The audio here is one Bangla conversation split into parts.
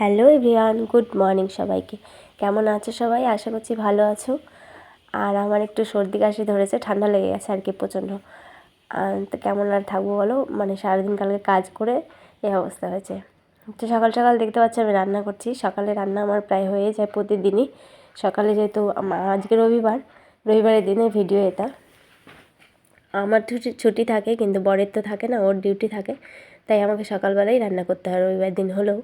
হ্যালো এভরিওয়ান, গুড মর্নিং সবাইকে। কেমন আছো সবাই? আশা করছি ভালো আছো। আর আমার একটু সর্দি কাশি ধরেছে, ঠান্ডা লেগে গেছে আর কি প্রচণ্ড। তো কেমন আর থাকব বলো? মানে সারাদিন কালকে কাজ করে এই অবস্থা হয়েছে। তো সকাল সকাল দেখতে পাচ্ছি আমি রান্না করছি। সকালে রান্না আমার প্রায় হয়ে যায় প্রতিদিনই। সকালে যেহেতু আজকে রবিবার, রবিবারের দিনে ভিডিও এটা। আমার ছুটি থাকে কিন্তু বরের তো থাকে না, ওর ডিউটি থাকে। তাই আমাকে সকালবেলাই রান্না করতে হয়। রবিবার দিন হলেও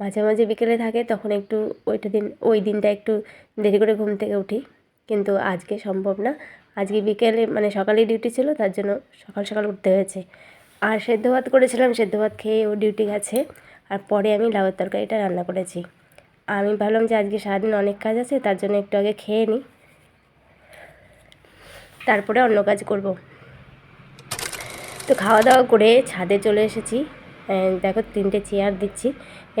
মাঝে মাঝে বিকেলে থাকে, তখন একটু ওইটা দিন, ওই দিনটা একটু দেরি করে ঘুম থেকে উঠি। কিন্তু আজকে সম্ভব না। আজকে বিকেলে মানে সকালেই ডিউটি ছিল, তার জন্য সকাল সকাল উঠতে হয়েছে। আর সেদ্ধ ভাত করেছিলাম, সেদ্ধ ভাত খেয়ে ও ডিউটি গেছে। আর পরে আমি লাউয়ের তরকারিটা রান্না করেছি। আমি ভাবলাম যে আজকে সারাদিন অনেক কাজ আছে, তার জন্য একটু আগে খেয়ে নিই। তারপরে অন্য কাজ করব। তো খাওয়া দাওয়া করে ছাদে চলে এসেছি। দেখো তিনটে চেয়ার দিচ্ছি।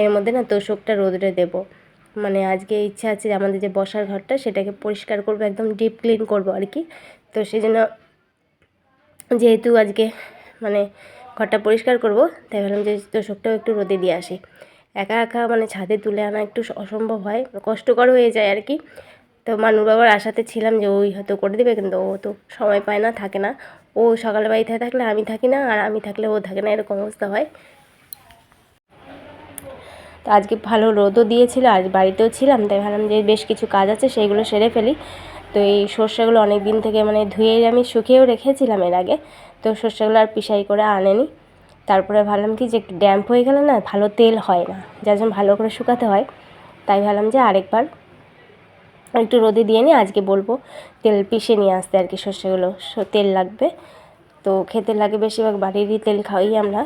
এর মধ্যে না তোষকটা রোদরে দেব। মানে আজকে ইচ্ছা আছে যে আমাদের যে বসার ঘরটা সেটাকে পরিষ্কার করব, একদম ডিপ ক্লিন করব আর কি। তো সেই জন্য যেহেতু আজকে মানে ঘরটা পরিষ্কার করব, তাই ভাবলাম যে তোষকটাও একটু রোদে দিয়ে আসি। একা একা মানে ছাদে তুলে আনা একটু অসম্ভব হয়, কষ্টকর হয়ে যায় আর কি। তো মানু বাবার আশাতে ছিলাম যে ওই হয়তো করে দেবে, কিন্তু ও তো সময় পায় না, থাকে না। ও সকালে বাড়িতে থাকলে আমি থাকি না, আর আমি থাকলে ও থাকে না, এরকম অবস্থা হয়। তো আজকে ভালো রোদও দিয়েছিল, আজ বাড়িতেও ছিলাম, তাই ভাবলাম যে বেশ কিছু কাজ আছে, সেইগুলো সেরে ফেলি। তো এই সর্ষেগুলো অনেক দিন থেকে মানে ধুয়ে আমি শুকিয়েও রেখেছিলাম এর আগে। তো সর্ষেগুলো আর পিসাই করে আনেনি। তারপরে ভাবলাম কি যে একটু ড্যাম্প হয়ে গেলে না ভালো তেল হয় না, যার জন্য ভালো করে শুকাতে হয়। তাই ভাবলাম যে আরেকবার একটু রোদে দিয়ে নিই আজকে বলব তেল পিষে নিয়ে আসতে আর কি সর্ষেগুলো। তেল লাগবে। তো খেতে লাগে বেশিরভাগ বাড়িরই তেল খাওয়াই আমরা।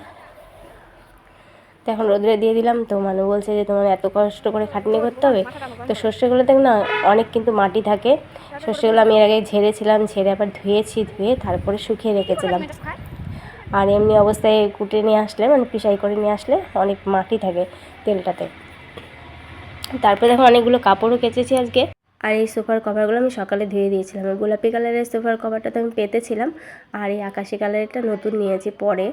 তো এখন রোদরে দিয়ে দিলাম। তো মানু বলছে যে তোমার এত কষ্ট করে খাটনি করতে হবে। তো সর্ষেগুলোতে না অনেক কিন্তু মাটি থাকে। সর্ষেগুলো আমি এর আগে ঝেড়েছিলাম, ঝেড়ে আবার ধুয়েছি, ধুয়ে তারপরে শুকিয়ে রেখেছিলাম। আর এমনি অবস্থায় কুটে নিয়ে আসলে মানে পিসাই করে নিয়ে আসলে অনেক মাটি থাকে তেলটাতে। তারপরে দেখো অনেকগুলো কাপড়ও কেচেছি আজকে। আর এই সোফার কভারগুলো আমি সকালে ধুয়ে দিয়েছিলাম। গোলাপি কালারের সোফার কভারটা তো আমি পেতেছিলাম। আর এই আকাশি কালারেরটা নতুন নিয়েছি পরে।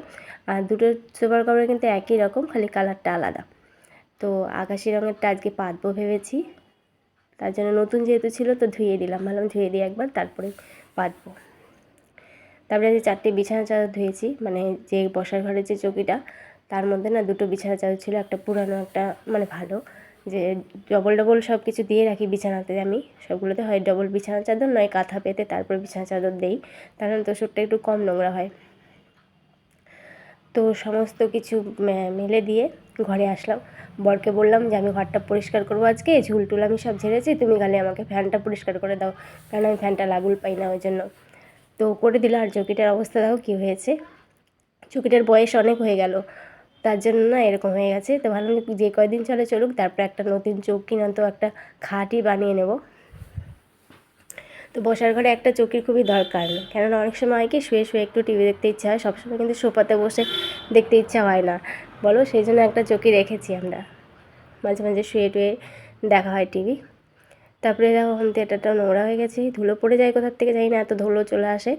আর দুটো সোফার কভার কিন্তু একই রকম, খালি কালারটা আলাদা। তো আকাশি রঙেরটা আজকে পাতবো ভেবেছি। তার জন্য নতুন যেহেতু ছিল তো ধুয়ে দিলাম। ভাবলাম ধুয়ে দিয়ে একবার, তারপরে পাতবো। তারপরে যে চারটে বিছানা চাদর ধুয়েছি। মানে যে বসার ঘরের যে চৌকিটা, তার মধ্যে না দুটো বিছানা চাদর ছিল, একটা পুরানো, একটা মানে ভালো। যে ডবল ডবল সব কিছু দিয়ে রাখি বিছানাতে আমি। সবগুলোতে হয় ডবল বিছানা চাদর, নয় কাঁথা পেতে তারপর বিছানা চাদর দেই। তাহলে তোষকটা একটু কম নোংরা হয়। তো সমস্ত কিছু মেলে দিয়ে ঘরে আসলাম। বরকে বললাম যে, আমি ঘরটা পরিষ্কার করব আজকে, ঝুল টুল আমি সব ঝেড়েছি, তুমি গালে আমাকে ফ্যানটা পরিষ্কার করে দাও কারণ আমি ফ্যানটা লাগুল পাই না ওই জন্য তো করে দিল, আর চৌকিটার অবস্থা দেখো কী হয়েছে। চৌকিটার বয়স অনেক হয়ে গেল। তার জন্য না এরকম হয়ে গেছে। তো যে যে কয়দিন চলে চলুক, তারপরে একটা নতুন চৌকি না তো একটা খাটই বানিয়ে নেব। তো বসার ঘরে একটা চৌকির খুবই দরকার। কেননা অনেক সময় হয় কি, শুয়ে শুয়ে একটু টিভি দেখতে ইচ্ছা হয়, সবসময় কিন্তু সোফাতে বসে দেখতে ইচ্ছা হয় না। বলো, সেই জন্য একটা চৌকি রেখেছি আমরা। মাঝে মাঝে শুয়ে টুয়ে দেখা হয় টিভি। তারপরে দেখো হোম থিয়েটারটা নোংরা হয়ে গেছে। ধুলো পড়ে যায় কোথার থেকে যাই না, এত ধুলো চলে আসে।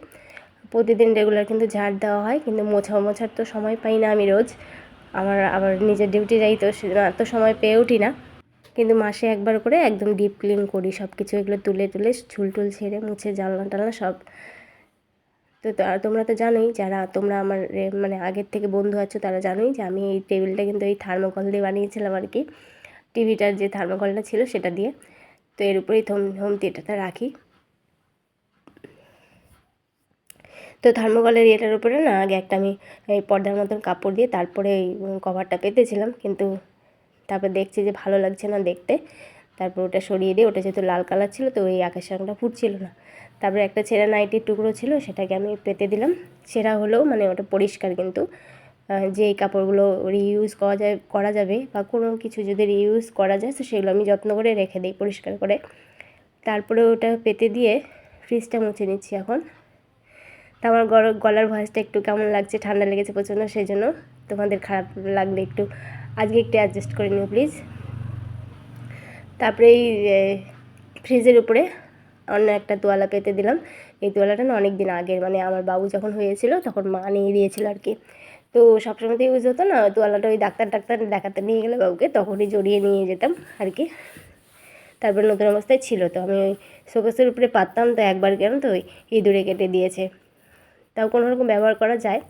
প্রতিদিন রেগুলার কিন্তু ঝাড় দেওয়া হয়, কিন্তু মোছা মোছার তো সময় পাই না আমি রোজ। আমার আবার নিজের ডিউটি যাই তো এত সময় পেয়ে উঠি না। কিন্তু মাসে একবার করে একদম ডিপ ক্লিন করি সব কিছু এগুলো তুলে তুলে ঝুল টুল ছেড়ে মুছে জানলা টানলা সব। তো তা- তোমরা তো জানোই, যারা তোমরা আমার মানে আগের থেকে বন্ধু আছো তারা জানোই যে আমি এই টেবিলটা কিন্তু এই থার্মোকল দিয়ে বানিয়েছিলাম আর কি। টিভিটার যে থার্মোকলটা ছিল সেটা দিয়ে। তো এর উপরেই হোম হোম থিয়েটারটা রাখি। তো থার্মোকলের ইয়েটার উপরে না আগে একটা আমি এই পর্দার মতন কাপড় দিয়ে তারপরে এই কভারটা পেতেছিলাম। কিন্তু তারপর দেখছি যে ভালো লাগছে না দেখতে। তারপর ওটা সরিয়ে দিয়ে, ওটা যেহেতু লাল কালার ছিল, তো ওই আকাশ রঙটা ফুটছিল না। তারপরে একটা ছেঁড়া নাইটির টুকরো ছিল, সেটাকে আমি পেতে দিলাম। ছেঁড়া হলেও মানে ওটা পরিষ্কার কিন্তু। যে এই কাপড়গুলো রিইউজ করা যায়, করা যাবে বা কোনো কিছু যদি রিইউজ করা যায়, তো সেগুলো আমি যত্ন করে রেখে দিই পরিষ্কার করে। তারপরে ওটা পেতে দিয়ে ফ্রিজটা মুছে নিচ্ছি এখন। তা আমার গলার ভয়েসটা একটু কেমন লাগছে, ঠান্ডা লেগেছে প্রচণ্ড, সেই জন্য তোমাদের খারাপ লাগলে একটু আজকে একটু অ্যাডজাস্ট করে নিও প্লিজ তারপরে এই ফ্রিজের উপরে অন্য একটা তোয়ালা পেতে দিলাম। এই তোয়ালাটা না অনেক দিন আগের মানে আমার বাবু যখন হয়েছিল তখন মা নিয়ে দিয়েছিল আর কি। তো সবসময় তো ইউজ হতো না তোয়ালাটা ওই ডাক্তার টাক্তার দেখাতে নিয়ে গেলে বাবুকে তখনই জড়িয়ে নিয়ে যেতাম আর কি। তারপর নতুন অবস্থায় ছিল তো, আমি ওই শোকেসের উপরে পাততাম তো একবার কেন তো ওই ইঁদুরে কেটে দিয়েছে। তাও কোনো রকম ব্যবহার করা যায়,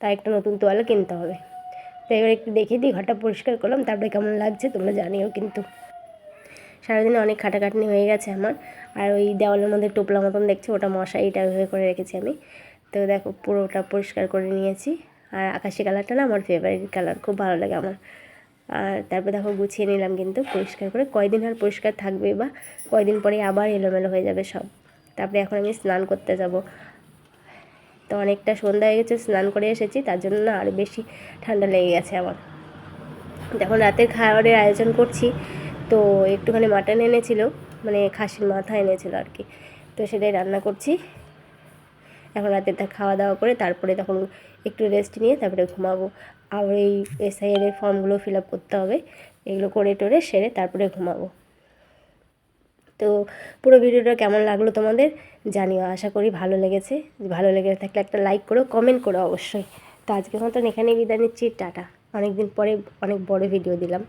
তাই একটা নতুন তোয়ালা কিনতে হবে। তো এবার একটু দেখিয়ে দিই, ঘরটা পরিষ্কার করলাম, তারপরে কেমন লাগছে তোমরা জানিও কিন্তু। সারাদিনে অনেক খাটাখাটনি হয়ে গেছে আমার, আর ওই দেওয়ালের মধ্যে টোপলা মতন দেখছি, ওটা মশারিটা ওইভাবে করে রেখেছি আমি। তো দেখো, পুরোটা পরিষ্কার করে নিয়েছি, আর আকাশি কালারটা না আমার ফেভারিট কালার খুব ভালো লাগে আমার। আর তারপর দেখো, গুছিয়ে নিলাম কিন্তু পরিষ্কার করে, কয়দিন আর পরিষ্কার থাকবে বা কয়দিন পরে আবার এলোমেলো হয়ে যাবে সব। তারপরে এখন আমি স্নান করতে যাব তো অনেকটা সন্ধ্যা হয়ে গেছে, স্নান করে এসেছি, তার জন্য না আরও বেশি ঠান্ডা লেগে গেছে আমার। যখন রাতের খাবারের আয়োজন করছি, তো একটুখানি মাটন এনেছিল মানে খাসির মাথা এনেছিল আর কি। তো সেটাই রান্না করছি। এখন রাতের তা খাওয়া দাওয়া করে তারপরে তখন একটু রেস্ট নিয়ে তারপরে ঘুমাবো। আবার এই এসআইএর এর ফর্মগুলো ফিল আপ করতে হবে, এগুলো করে টোরে সেরে তারপরে ঘুমাবো। তো পুরো ভিডিওটা কেমন লাগল তোমাদের জানিও। আশা করি ভালো লেগেছে। ভালো লেগে থাকলে একটা লাইক করো কমেন্ট করো অবশ্যই। তো আজকের মতন এখানেই বিদায় নিচ্ছি, টাটা। অনেক দিন পরে অনেক বড় ভিডিও দিলাম।